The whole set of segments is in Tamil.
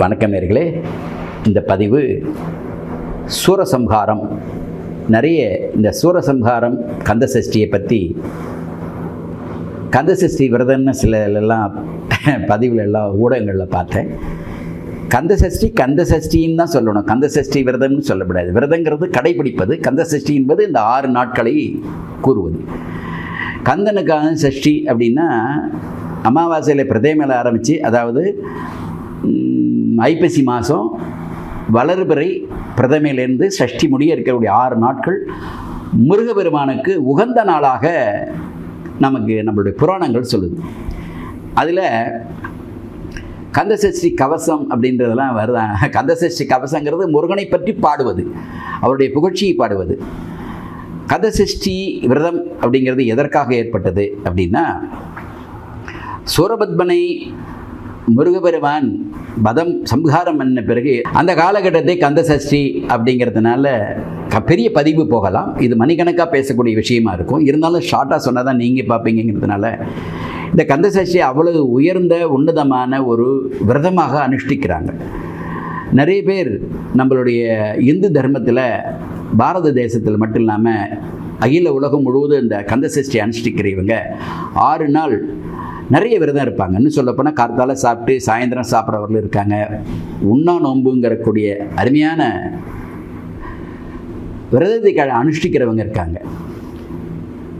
வணக்கம் நேர்களே. இந்த பதிவு சூரசம்ஹாரம். நிறைய இந்த சூரசம்ஹாரம் கந்த சஷ்டியை பற்றி கந்த சஷ்டி விரதம்னு சில எல்லாம் பதிவுல எல்லாம் ஊடகங்களில் பார்த்தேன். கந்த சஷ்டி கந்த சஷ்டின்னு தான் சொல்லணும். கந்த சஷ்டி விரதம்னு சொல்லக்கூடாது விரதங்கிறது கடைபிடிப்பது. கந்த சஷ்டி என்பது இந்த ஆறு நாட்களை கூறுவது. கந்தனுக்கான சஷ்டி அப்படின்னா அமாவாசையில் பிரதேமையில் ஆரம்பித்து அதாவது ஐப்பசி மாதம் வளர்பிறை பிரதமையிலேருந்து சஷ்டி முடிய இருக்கக்கூடிய ஆறு நாட்கள் முருகபெருமானுக்கு உகந்த நாளாக நமக்கு நம்மளுடைய புராணங்கள் சொல்லுது. அதில் கந்தசஷ்டி கவசம் அப்படின்றதெல்லாம் வருதா? கந்தசஷ்டி கவசங்கிறது முருகனை பற்றி பாடுவது அவருடைய புகழ்ச்சியை பாடுவது. கந்தசஷ்டி விரதம் அப்படிங்கிறது எதற்காக ஏற்பட்டது அப்படின்னா சூரபத்மனை முருகபெருமான் பதம் சம்ஹாரம் பண்ண பிறகு அந்த காலகட்டத்தை கந்தசஷ்டி அப்படிங்கிறதுனால பெரிய பதிவு போகலாம். இது மணிக்கணக்காக பேசக்கூடிய விஷயமா இருக்கும். இருந்தாலும் ஷார்ட்டாக சொன்னால் தான் நீங்கள் பார்ப்பீங்கிறதுனால இந்த கந்தசஷ்டி அவ்வளவு உயர்ந்த உன்னதமான ஒரு விரதமாக அனுஷ்டிக்கிறாங்க. நிறைய பேர் நம்மளுடைய இந்து தர்மத்தில் பாரத தேசத்தில் மட்டும் இல்லாமல் அகில உலகம் முழுவதும் இந்த கந்தசஷ்டி அனுஷ்டிக்கிறவங்க ஆறு நாள் நிறைய விரதம் இருப்பாங்க. இன்னும் சொல்லப்போனால் கார்த்தால சாப்பிட்டு சாயந்தரம் சாப்பிட்றவர்கள் இருக்காங்க. உண்ணா நோம்புங்கிறக்கூடிய அருமையான விரதத்தை கழ அனுஷ்டிக்கிறவங்க இருக்காங்க.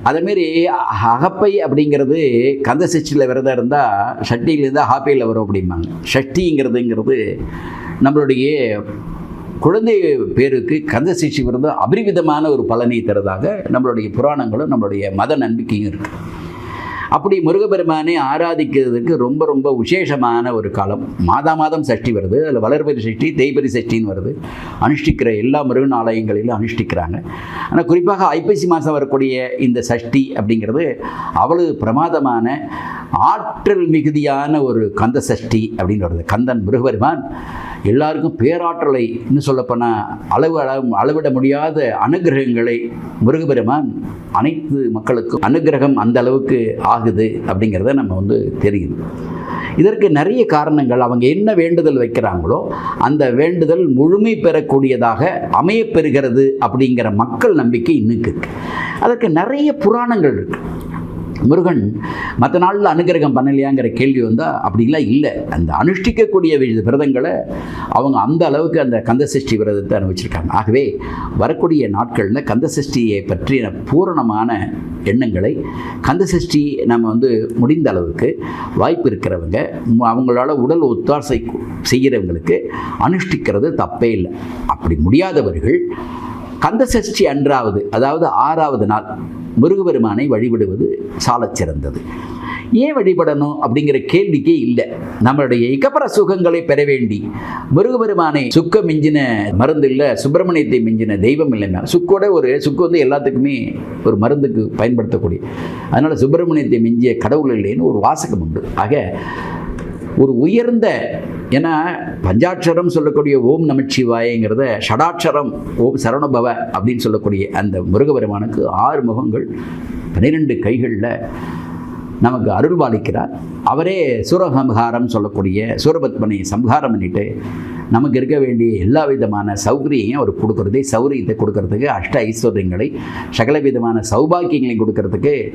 அதேமாரி அகப்பை அப்படிங்கிறது கந்த சஷ்டியில் விரதம் இருந்தால் சட்டியிலேருந்து ஹாப்பையில் வரும் அப்படிம்பாங்க. சஷ்டிங்கிறதுங்கிறது நம்மளுடைய குழந்தை பேருக்கு கந்த சஷ்டி விரதம் அபரிவிதமான ஒரு பலனை தருவதாக நம்மளுடைய புராணங்களும் நம்மளுடைய மத நம்பிக்கையும் இருக்குது அப்படி முருகபெருமானை ஆராதிக்கிறதுக்கு ரொம்ப ரொம்ப விசேஷமான ஒரு காலம். மாதா மாதம் சஷ்டி வருது அதில் வளர்பெரி சஷ்டி தேய்பெரி சஷ்டின்னு வருது. அனுஷ்டிக்கிற எல்லா முருகன் ஆலயங்களிலும் அனுஷ்டிக்கிறாங்க. ஆனால் குறிப்பாக ஐப்பசி மாதம் வரக்கூடிய இந்த சஷ்டி அப்படிங்கிறது அவ்வளவு பிரமாதமான ஆற்றல் மிகுதியான ஒரு கந்த சஷ்டி அப்படின்னு வருது. கந்தன் முருகபெருமான் எல்லாருக்கும் பேராற்றலை இன்னும் சொல்லப்போனால் அளவு அளவு அளவிட முடியாத அனுகிரகங்களை முருகபெருமான் அனைத்து மக்களுக்கும் அனுகிரகம் அந்த அளவுக்கு ஆகுது அப்படிங்கிறத நம்ம வந்து தெரியுது. இதற்கு நிறைய காரணங்கள் அவங்க என்ன வேண்டுதல் வைக்கிறாங்களோ அந்த வேண்டுதல் முழுமை பெறக்கூடியதாக அமையப்பெறுகிறது அப்படிங்கிற மக்கள் நம்பிக்கை இன்னுக்கு இருக்குது அதற்கு நிறைய புராணங்கள் இருக்குது முருகன் மற்ற நாளில் அனுகிரகம் பண்ணலையாங்கிற கேள்வி வந்தால் அப்படிலாம் இல்லை. அந்த அனுஷ்டிக்கக்கூடிய விரதங்களை அவங்க அந்த அளவுக்கு அந்த கந்தசஷ்டி விரதத்தை அனுபவிச்சிருக்காங்க. ஆகவே வரக்கூடிய நாட்களில் கந்தசஷ்டியை பற்றிய பூரணமான எண்ணங்களை கந்தசஷ்டி நம்ம வந்து முடிந்த அளவுக்கு வாய்ப்பு இருக்கிறவங்க அவங்களால உடல் ஒத்தாசை செய்கிறவங்களுக்கு அனுஷ்டிக்கிறது தப்பே இல்லை. அப்படி முடியாதவர்கள் கந்தசஷ்டி அன்றாவது அதாவது ஆறாவது நாள் முருகபெருமானை வழிபடுவது சாலச் சிறந்தது. ஏன் வழிபடணும் அப்படிங்கிற கேள்விக்கே இல்லை. நம்மளுடைய இக்கப்புற சுகங்களை பெற வேண்டி. முருகபெருமானை சுக்க மிஞ்சின மருந்து இல்லை சுப்பிரமணியத்தை மிஞ்சின தெய்வம் இல்லைன்னா சுக்கோட ஒரு சுக்கு வந்து எல்லாத்துக்குமே ஒரு மருந்துக்கு பயன்படுத்தக்கூடிய. அதனால் சுப்பிரமணியத்தை மிஞ்சிய கடவுள் இல்லைன்னு ஒரு வாசகம் உண்டு. ஆக ஒரு உயர்ந்த ஏன்னா பஞ்சாட்சரம் சொல்லக்கூடிய ஓம் நமச்சிவாயங்கிறத ஷடாட்சரம் ஓம் சரணபவ அப்படின்னு சொல்லக்கூடிய அந்த முருகபெருமானுக்கு ஆறு முகங்கள் பன்னிரெண்டு கைகளில் நமக்கு அருள் பாலிக்கிறார் அவரே சூரசம்ஹாரம் சொல்லக்கூடிய சூரபத்மனை சம்ஹாரம் பண்ணிட்டு நமக்கு இருக்க வேண்டிய எல்லா விதமான சௌகரியையும் அவர் கொடுக்கறது சௌரியத்தை கொடுக்கறதுக்கு அஷ்ட ஐஸ்வர்யங்களை சகல விதமான சௌபாக்கியங்களையும் கொடுக்கறதுக்கு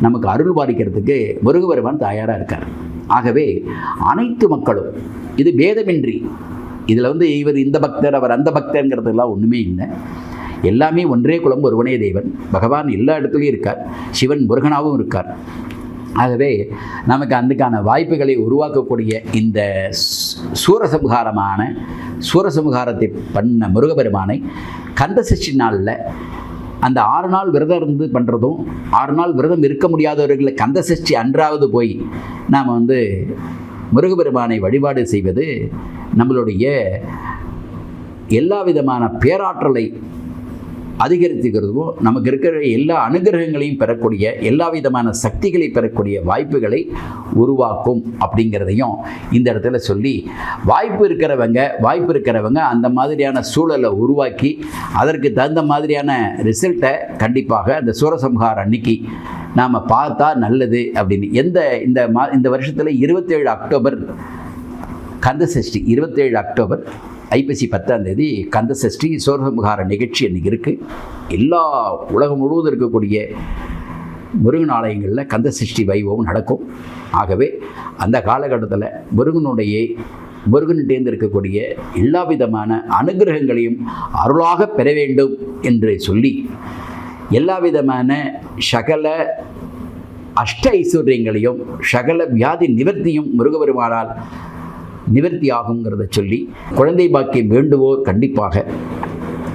நமக்கு அருள் பாலிக்கிறதுக்கு முருகபெருமான் தயாராக இருக்கார். ஆகவே அனைத்து மக்களும் இது பேதமின்றி இதில் வந்து இவர் இந்த பக்தர் அவர் அந்த பக்தர்ங்கிறதுலாம் ஒன்றுமே இல்லை. எல்லாமே ஒன்றே குலம் ஒருவனே தேவன். பகவான் எல்லா இடத்துலையும் இருக்கார். சிவன் முருகனாகவும் இருக்கார். ஆகவே நமக்கு அதுக்கான வாய்ப்புகளை உருவாக்கக்கூடிய இந்த சூ- சூரசம்ஹாரமான சூரசம்ஹாரத்தை பண்ண முருகபெருமானை கந்தசஷ்டி நாளில் அந்த ஆறு நாள் விரதம் இருந்து பண்ணுறதும் ஆறு நாள் விரதம் இருக்க முடியாதவர்களை கந்த சஷ்டி அன்றாவது போய் நாம் வந்து முருகபெருமானை வழிபாடு செய்வது நம்மளுடைய எல்லா விதமான பேராற்றலை அதிகரித்துக்கிறதும் நமக்கு இருக்கிற எல்லா அனுகிரகங்களையும் பெறக்கூடிய எல்லா விதமான சக்திகளை பெறக்கூடிய வாய்ப்புகளை உருவாக்கும் அப்படிங்கிறதையும் இந்த இடத்துல சொல்லி வாய்ப்பு இருக்கிறவங்க வாய்ப்பு இருக்கிறவங்க அந்த மாதிரியான சூழலை உருவாக்கி அதற்கு தகுந்த மாதிரியான ரிசல்ட்டை கண்டிப்பாக அந்த சூரசம்ஹார அன்னைக்கு நாம் பார்த்தா நல்லது அப்படின்னு. எந்த இந்த மா இந்த வருஷத்தில் இருபத்தேழு அக்டோபர் கந்த சஷ்டி இருபத்தேழு அக்டோபர் ஐப்பசி பத்தாம் தேதி கந்த சஷ்டி சோரசம்ஹார நிகழ்ச்சி அன்றைக்கி இருக்குது எல்லா உலகம் முழுவதும் இருக்கக்கூடிய முருகன் ஆலயங்களில் கந்த சஷ்டி வைபவம் நடக்கும். ஆகவே அந்த காலகட்டத்தில் முருகனுடைய முருகன்கிட்டேந்து இருக்கக்கூடிய எல்லா விதமான அனுகிரகங்களையும் அருளாக பெற வேண்டும் என்று சொல்லி எல்லா விதமான சகல அஷ்ட ஐஸ்வர்யங்களையும் சகல வியாதி நிவர்த்தியும் முருகபெருமானால் நிவர்த்தி ஆகுங்கிறத சொல்லி குழந்தை பாக்கியம் வேண்டுவோர் கண்டிப்பாக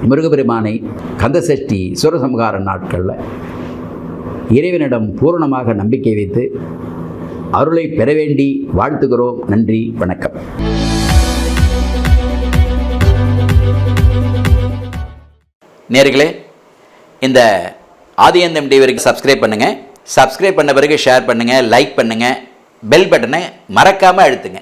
முருகபெருமானை கந்தசஷ்டி சூரசம்ஹார நாட்களில் இறைவனிடம் பூரணமாக நம்பிக்கை வைத்து அருளை பெற வேண்டி வாழ்த்துகிறோம். நன்றி வணக்கம். நேர்களே இந்த ஆதியந்தம் டிவிக்கு சப்ஸ்கிரைப் பண்ணுங்கள் சப்ஸ்கிரைப் பண்ண பிறகு ஷேர் பண்ணுங்கள் லைக் பண்ணுங்கள் பெல் பட்டனை மறக்காமல் அழுத்துங்க.